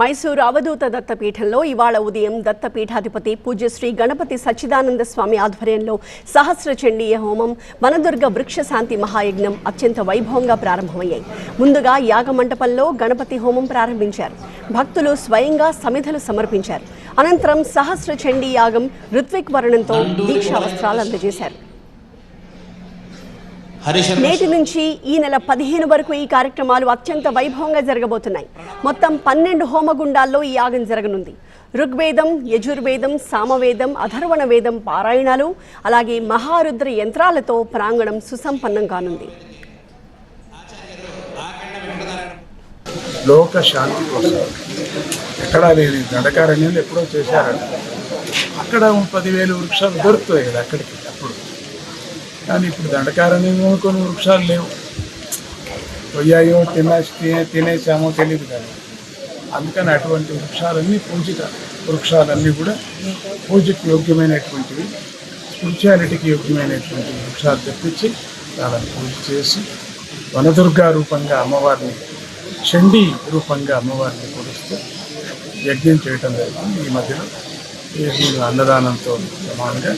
మైసూరు అవధూత దత్తపీఠంలో ఇవాళ ఉదయం దత్తపీఠాధిపతి పూజ్యశ్రీ గణపతి సచ్చిదానంద స్వామి ఆధ్వర్యంలో సహస్ర చండీయ హోమం వనదుర్గ వృక్ష శాంతి మహాయజ్ఞం అత్యంత వైభవంగా ప్రారంభమయ్యాయి. ముందుగా యాగమంటపంలో గణపతి హోమం ప్రారంభించారు. భక్తులు స్వయంగా సమిధలు సమర్పించారు. అనంతరం సహస్ర చండీ యాగం ఋత్విక్ వర్ణంతో దీక్షా వస్త్రాలు అందజేశారు. నేటి నుంచి ఈ నెల పదిహేను వరకు ఈ కార్యక్రమాలు అత్యంత వైభవంగా జరగబోతున్నాయి. మొత్తం పన్నెండు హోమగుండాల్లో ఈ యాగం జరగనుంది. ఋగ్వేదం యజుర్వేదం సామవేదం అధర్వణ వేదం పారాయణాలు అలాగే మహారుద్ర యంత్రాలతో ప్రాంగణం సుసంపన్నం కానుంది. లోక శాంతి కోసం ఎక్కడా లేదు. ఎప్పుడో చేశారట. అక్కడ పదివేలు వృక్షాలు దొరుకుతాయి కదా అక్కడికి అప్పుడు. కానీ ఇప్పుడు దండకారణ్యంలో కొన్ని వృక్షాలు లేవు. పోయాయో తినే- తినేసామో తెలియదు కానీ అందుకని అటువంటి వృక్షాలన్నీ పూజిత వృక్షాలన్నీ కూడా పూజకు యోగ్యమైనటువంటివి స్పిరిచువాలిటీకి యోగ్యమైనటువంటి వృక్షాలు తెప్పించి వాళ్ళని పూజ చేసి వనదుర్గా రూపంగా అమ్మవారిని చండీ రూపంగా అమ్మవారిని కొలుస్తూ యజ్ఞం చేయటం జరిగింది. ఈ మధ్యలో అన్నదానంతో సమానంగా